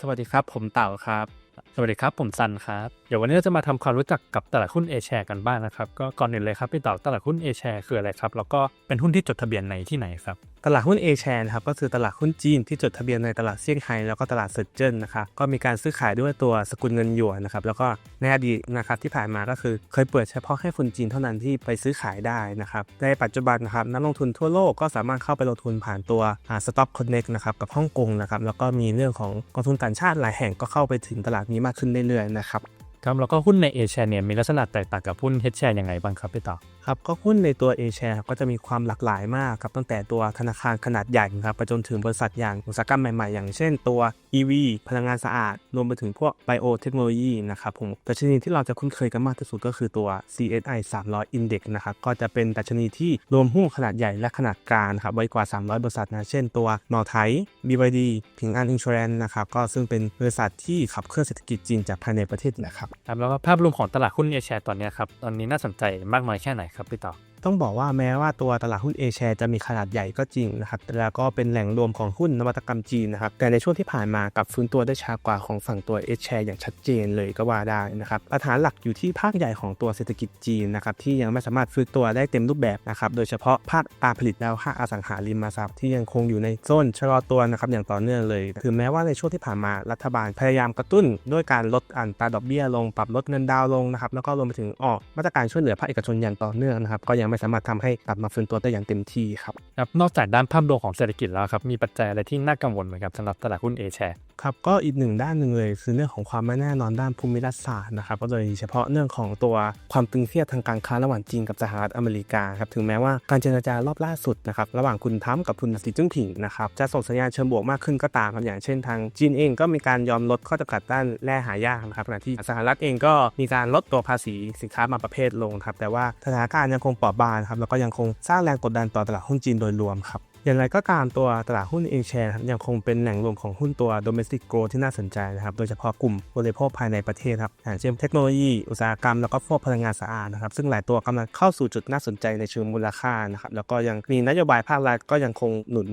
สวัสดีครับ ผมเต่าครับ สวัสดีครับ ผมซันครับ เดี๋ยววันนี้เราจะมาทำความรู้จักกับตลาดหุ้นเอแชร์กันบ้างนะครับ ก็ก่อนอื่นเลยครับพี่เต่าตลาดหุ้นเอแชร์คืออะไรครับ แล้วก็เป็นหุ้นที่จดทะเบียนในที่ไหนครับ ตลาดหุ้น A share นะครับก็คือตลาดหุ้นจีนที่จดทะเบียนในตลาดเซี่ยงไฮ้แล้วก็ตลาดเซินเจิ้นนะครับก็มีการซื้อขายด้วยตัวสกุลเงินหยวนนะครับแล้วก็ในอดีตนะครับที่ผ่านมาก็คือเคยเปิดเฉพาะแค่คนจีนเท่านั้นที่ไปซื้อขายได้นะครับในปัจจุบันนะครับนักลงทุนทั่วโลกก็สามารถเข้าไปลงทุนผ่านตัว Stock Connect นะครับกับฮ่องกงนะครับแล้วก็มีเรื่องของกองทุนต่างชาติหลายแห่งก็เข้าไปถึงตลาดนี้มากขึ้นเรื่อยๆนะครับ ครับแล้วก็หุ้นใน A share เนี่ยมีลักษณะแตกต่างกับหุ้น H share ยังไงบ้างครับพี่ต่อครับก็หุ้นในตัว A share ก็จะมีความหลากหลายมากครับตั้งแต่ตัวธนาคารขนาดใหญ่ครับไปจนถึงบริษัทอย่างอุตสาหกรรมใหม่ๆ อย่างเช่นตัว EV พลังงานสะอาด รวมไปถึงพวก Biotechnology นะครับผมดัชนีที่เราจะคุ้นเคยกันมากที่สุดก็คือตัว CSI 300 Index นะครับก็จะเป็นดัชนีที่รวมหุ้นขนาดใหญ่และขนาดกลางครับไว้กว่า 300 บริษัทนะเช่นตัวนอไทย BYD พิงอันอินช r รนนะครับก็ซึ่งเป็นบริษัทที่ขับเคลื่อนเศรษฐกิจจีนจากภายในประเทศนะครับครับแล้วก็ภาพรวมของตลาดหุ้น A share ตอนนี้ครับตอนนี้น่าสนใจมากน้อยแค่ไหนครับพี่ต่า ต้องบอกว่าแม้ว่าตัวตลาดหุ้น A share จะมีขนาดใหญ่ก็จริงนะครับแต่แล้วก็เป็นแหล่งรวมของหุ้นนวัตกรรมจีนนะครับแต่ในช่วงที่ผ่านมากับฟื้นตัวได้ช้ากว่าของฝั่งตัว A share อย่างชัดเจนเลยก็ว่าได้นะครับปัญหาหลักอยู่ที่ภาคใหญ่ของตัวเศรษฐกิจจีนนะครับที่ยังไม่สามารถฟื้นตัวได้เต็มรูปแบบนะครับโดยเฉพาะภาคการผลิตแล้วภาคอสังหาริมทรัพย์ที่ยังคงอยู่ในโซนชะลอตัวนะครับอย่างต่อเนื่องเลยถึงแม้ว่าในช่วงที่ผ่านมารัฐบาลพยายามกระตุ้น ด้วยการลดอัตราดอกเบี้ยลง ปรับลดเงินดาวน์ลงนะครับแล้วก็รวมไปถึงออกมาตรการช่วยเหลือภาคเอกชนอย่างต่อเนื่องนะครับก็ยังไม่สามารถทำให้กลับมาฟื้นตัวได้อย่างเต็มที่ครับครับนอกจากด้านภาพรวมของเศรษฐกิจแล้วครับมีปัจจัยอะไรที่น่ากังวลไหมครับสำหรับตลาดหุ้น A share ครับก็อีกหนึ่งด้านหนึ่งเลยคือเรื่องของความไม่แน่นอนด้านภูมิรัฐศาสตร์นะครับก็โดยเฉพาะเรื่องของตัวความตึงเครียดทางการค้าระหว่างจีนกับสหรัฐอเมริกาครับถึงแม้ว่าการเจรจารอบล่าสุดนะครับระหว่างคุณทรัมป์กับคุณสีจิ้งผิงนะครับจะส่งสัญญาณเชิงบวกมากขึ้นก็ตามครับอย่างเช่นทางจีนเองก็มีการยอมลดข้อจำกัดด้านแร่หายากนะครับขณะที่สหรัฐเองก็มีการลดตัวภาษีสินค้าบางประเภทลงครับแต่ว่าสถานการณ์ยังคงเปราะบางครับแล้วก็ยังคงสร้างแรงกดดันต่อตลาดหุ้นจีนโดยรวมครับอย่างไรก็ตามตัวตลาดหุ้นเอเชียครับยังคงเป็นแหล่งรวมของหุ้นตัว domestic growth ที่น่าสนใจนะครับ โดยเฉพาะกลุ่มบริโภคภายในประเทศครับอย่างเช่นเทคโนโลยี อุตสาหกรรม แล้วก็พวกพลังงานสะอาดนะครับ ซึ่งหลายตัวกำลังเข้าสู่จุดน่าสนใจในเชิงมูลค่านะครับ แล้วก็ยังมีนโยบายภาครัฐก็ยังคงหนุน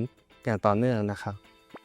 อย่างต่อเนื่องนะครับ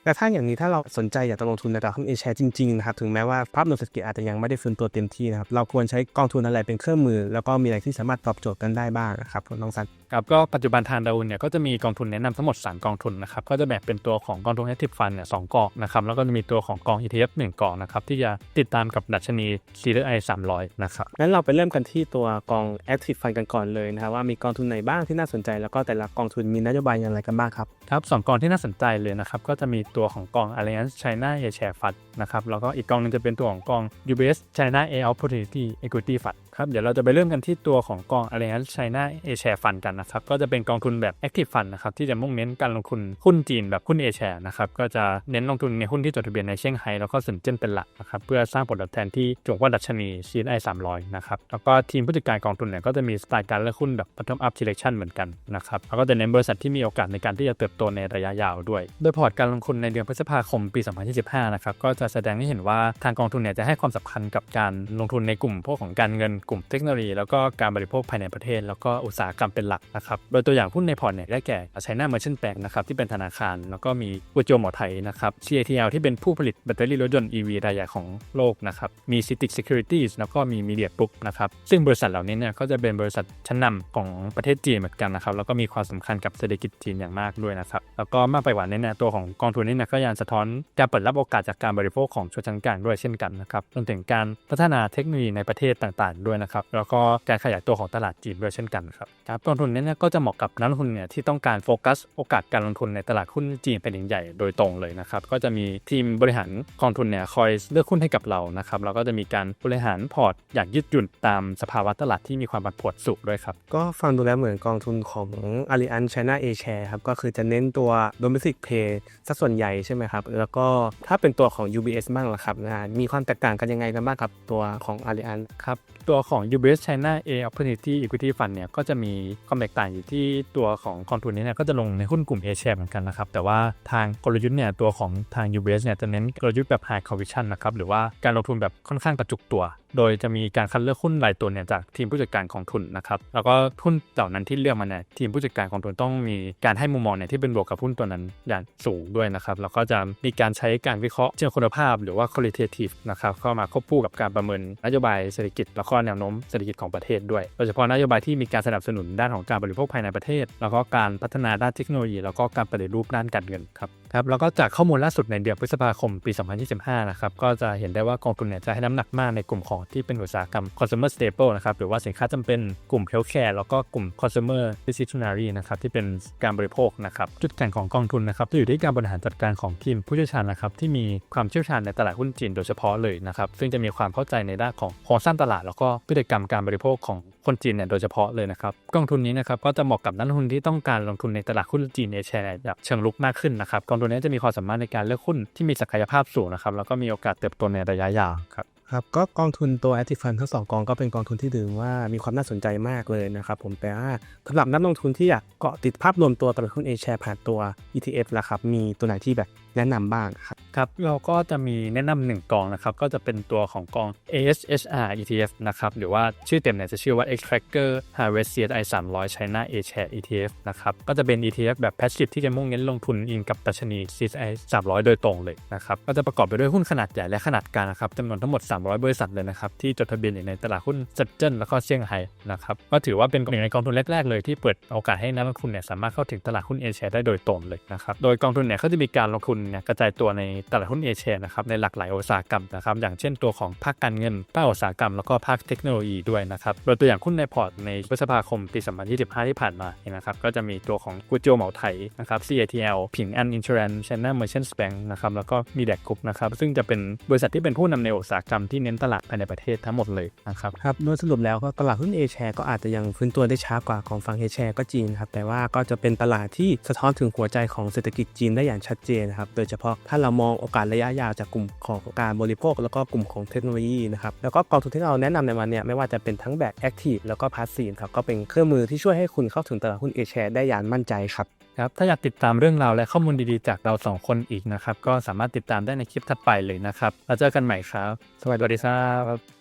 แต่ถ้าอย่างนี้ถ้าเราสนใจอยากจะลงทุนในตลาดหุ้นเอเชียจริงๆนะครับถึงแม้ว่าภาพรวมเศรษฐกิจอาจจะยังไม่ได้ฟื้นตัวเต็มที่นะครับเราควรใช้กองทุนอะไรเป็นเครื่องมือ แล้วก็มีอะไรที่สามารถตอบโจทย์กันได้บ้างนะครับคุณน้องซันครับก็ปัจจุบันทางดาวเนี่ยก็จะมีกองทุนแนะนำทั้งหมด 3 กองทุนนะครับก็จะแบ่งเป็นตัวของกองทุน Active Fund เนี่ยสองกองนะครับแล้วก็จะมีตัวของกอง ETF 1กองนะครับที่จะติดตามกับดัชนี CSI 300 นะครับงั้นเราไปเริ่มกันที่ตัวกอง Active Fund กันก่อนเลยนะครับว่ามีกองทุนไหนบ้างที่น่าสนใจ แล้วก็แต่ละกองทุนมีนโยบายอย่างไรกันบ้างครับครับสองกองที่น่าสนใจเลยนะครับก็จะมีตัวของกอง Alliance China A Share Fund นะครับ แล้วก็อีกกองหนึงจะเป็นตัวของกอง UBS China A Opportunity Equity Fund ครับ เดี๋ยวเราจะไปเริ่มกันที่ตัวของกอง Alliance China A Share Fund กันนะครับ ก็จะเป็นกองทุนแบบ Active Fund นะครับ ที่จะมุ่งเน้นการลงทุนหุ้นจีนแบบหุ้น A Share นะครับ ก็จะเน้นลงทุนในหุ้นที่จดทะเบียนในเซี่ยงไฮ้แล้วก็เซินเจิ้นเป็นหลักนะครับ เพื่อสร้างผลตอบแทนที่จงกว่าดัชนี CSI 300 นะครับ แล้วก็ทีมผู้จัดการกองทุนเนี่ยก็จะมีสไตล์การเลือกหุ้นแบบ bottom up selection เหมือนกันนะครับแล้วก็จะเน้นบริษัทที่มีโอกาสในการที่จะเติบโตในระยะยาวด้วย โดยพอร์ตการลงทุนในเดือนพฤษภาคมปี 2025 นะครับก็จะแสดงให้เห็นว่าทางกองทุนเนี่ยจะให้ความสำคัญกับการลงทุนในกลุ่มพวกของการเงินกลุ่มเทคโนโลยีแล้วก็การบริโภคภายในประเทศ แล้วก็อุตสาหกรรมเป็นหลักนะครับโดยตัวอย่างหุ้นในพอร์ตเนี่ยได้แก่ China Merchant Bank นะครับที่เป็นธนาคาร แล้วก็มีกัวโจหมอไทยนะครับ CATL ที่เป็นผู้ผลิตแบตเตอรี่รถยนต์ EV รายใหญ่ของโลกนะครับมี Citic Securities แล้วก็มี Media Group นะครับซึ่งบริษัทเหล่านี้เนี่ยก็จะเป็นบริษัทชั้นนำของประเทศจีนเหมือนกันนะครับแล้วก็มีความสำคัญกับเศรษฐกิจจีนอย่างมากด้วยนะครับแล้วก็มากไปกว่านี้เนี่ยตัวของกองทุนนี้เนี่ยก็ยังสะท้อนการเปิดรับโอกาสจากการบริโภคของชนชั้นกลางด้วยเช่นกันนะครับรวมถึงการพัฒนาเทคโนโลยีในประเทศต่างๆ ด้วยนะครับแล้วก็การขยายตัวของตลาดจีนด้วยเช่นกันครับครับกองทุนนี้ก็จะเหมาะกับนักลงทุนเนี่ยที่ต้องการโฟกัสโอกาสการลงทุนในตลาดหุ้นจีนเป็นใหญ่โดยตรงเลยนะครับก็จะมีทีมบริหารกองทุนเนี่ยคอยเลือกหุ้นให้กับเรานะครับแล้วก็จะมีการบริหารพอร์ตอย่างยืดหยุ่นตามสภาวะตลาดที่มีความผันผวนสูงด้วยครับก็ฟังดูแล้วเหมือนกองทุนของ Allianz China A Share ครับก็คือจะเน้นตัว domestic play สัส่วนใหญ่ใช่ไหมครับแล้วก็ถ้าเป็นตัวของ UBS บ้างล่ะครับนะมีความแตกต่างกันยังไงกันบ้างครับ ตัวของ Allianz ครับ ตัวของ UBS China A Opportunity Equity Fund เนี่ยก็จะมีความแตกต่างอยู่ที่ตัวของกองทุนนี้เนี่ยก็จะลงในหุ้นกลุ่ม A share เหมือนกันนะครับ แต่ว่าทางกลยุทธ์เนี่ยตัวของทาง UBS เนี่ยจะเน้นกลยุทธ์แบบ high conviction นะครับหรือว่าการลงทุนแบบค่อนข้างกระจุกตัว โดยจะมีการคัดเลือกหุ้นรายตัวเนี่ยจากทีมผู้จัดการกองทุนนะครับแล้วก็หุ้นเหล่านั้นที่เลือกมาเนี่ยทีมผู้จัดการกองทุนต้องมีการให้มุมมองเนี่ยที่เป็นบวกกับหุ้นตัวนั้นอย่างสูงด้วยนะครับแล้วก็จะมีการใช้การวิเคราะห์เชิงคุณภาพหรือว่า qualitative นะครับเข้ามาควบคู่กับการประเมินนโยบายเศรษฐกิจแล้วก็แนวโน้มเศรษฐกิจของประเทศด้วยโดยเฉพาะนโยบายที่มีการสนับสนุนด้านของการบริโภคภายในประเทศ แล้วก็การพัฒนาด้านเทคโนโลยี แล้วก็การปฏิรูปด้านการเงินครับครับแล้วก็จากข้อมูลล่าสุดในเดือนพฤษภาคมปี 2025 นะครับก็จะเห็นได้ว่ากองทุนเนี่ยจะให้น้ำหนักมากในกลุ่มของที่เป็นอุตสาหกรรม consumer staple นะครับหรือว่าสินค้าจำเป็นกลุ่ม healthcare แล้วก็กลุ่ม consumer discretionary นะครับที่เป็นการบริโภคนะครับจุดแข็งของกองทุนนะครับจะอยู่ที่การบริหารจัดการของทีมผู้เชี่ยวชาญนะครับที่มีความเชี่ยวชาญในตลาดหุ้นจีนโดยเฉพาะเลยนะครับซึ่งจะมีความเข้าใจในด้านของโครงสร้างตลาด แล้วก็พฤติกรรมการบริโภคของ คนจีนเนี่ยโดยเฉพาะเลยนะครับ กองทุนนี้นะครับก็จะเหมาะกับนักลงทุนที่ต้องการลงทุนในตลาดหุ้นจีนเอเชียแบบเชิงลุกมากขึ้นนะครับกองทุนนี้จะมีความสามารถในการเลือกหุ้นที่มีศักยภาพสูงนะครับแล้วก็มีโอกาสเติบโตในระยะยาวครับ ครับก็กองทุนตัว Active Fund ทั้งสองกองก็เป็นกองทุนที่ถือว่ามีความน่าสนใจมากเลยนะครับผมแต่ว่าสำหรับนักลงทุนที่อยากเกาะติดภาพรวมตัวตลาดหุ้น A share ผ่านตัว ETF ละครับมีตัวไหนที่แบบแนะนำบ้างครับครับเราก็จะมีแนะนำหนึ่งกองนะครับก็จะเป็นตัวของกอง ASHR ETF นะครับหรือว่าชื่อเต็มเนี่ยจะชื่อว่า Extractor Harvest CSI 300 China A Share ETF นะครับก็จะเป็น ETF แบบ passive ที่จะมุ่งเน้นลงทุนอิงกับดัชนี CSI 300 โดยตรงเลยนะครับก็จะประกอบไปด้วยหุ้นขนาดใหญ่และขนาดกลางนะครับจำนวนทั้งหมด3 300 บริษัทเลยนะครับที่จดทะเบียนอยู่ในตลาดหุ้นเซินเจิ้นแล้วก็เซี่ยงไฮ้นะครับก็ถือว่าเป็นหนึ่งในกองทุนแรกๆเลยที่เปิดโอกาสให้นักลงทุนเนี่ยสามารถเข้าถึงตลาดหุ้นเอเชียได้โดยตรงเลยนะครับโดยกองทุนเนี่ยก็จะมีการลงทุนเนี่ยกระจายตัวในตลาดหุ้นเอเชียนะครับในหลากหลายอุตสาหกรรมนะครับอย่างเช่นตัวของภาคการเงินภาคอุตสาหกรรมแล้วก็ภาคเทคโนโลยีด้วยนะครับโดยตัวอย่างหุ้นในพอร์ตในพฤษภาคมปี2025 ที่ผ่านมาเนี่ยนะครับก็จะมีตัวของกูเจียวเหมาไถนะครับ CATL ผิงอันอินช r รน c e China Merchants Bank นะครับแล้วก็มีแดกกรุ๊ปนะครับซึ่งจะเป็นบริษัทที่เป็นผู้นำในอุตสาหกรรมที่เน้นตลาดภายในประเทศทั้งหมดเลยนะครับครับโดยสรุปแล้วก็ตลาดหุ้น A share ก็อาจจะยังฟื้นตัวได้ช้ากว่าของฝั่ง A share ก็จริงครับแต่ว่าก็จะเป็นตลาดที่สะท้อนถึงหัวใจของเศรษฐกิจจีนได้อย่างชัดเจนนะครับโดยเฉพาะถ้าเรามองโอกาสระยะยาวจากกลุ่มของการบริโภค แล้วก็กลุ่มของเทคโนโลยีนะครับแล้วก็กองทุนที่เราแนะนำในวันนี้ไม่ว่าจะเป็นทั้งแบบ Active แล้วก็ Passive ครับก็เป็นเครื่องมือที่ช่วยให้คุณเข้าถึงตลาดหุ้น A share ได้อย่างมั่นใจครับ ครับถ้าอยากติดตามเรื่องราวและข้อมูลดีๆ จากเราสองคนอีกนะครับ ก็สามารถติดตามได้ในคลิปถัดไปเลยนะครับ แล้วเจอกันใหม่ครับ สวัสดีครับ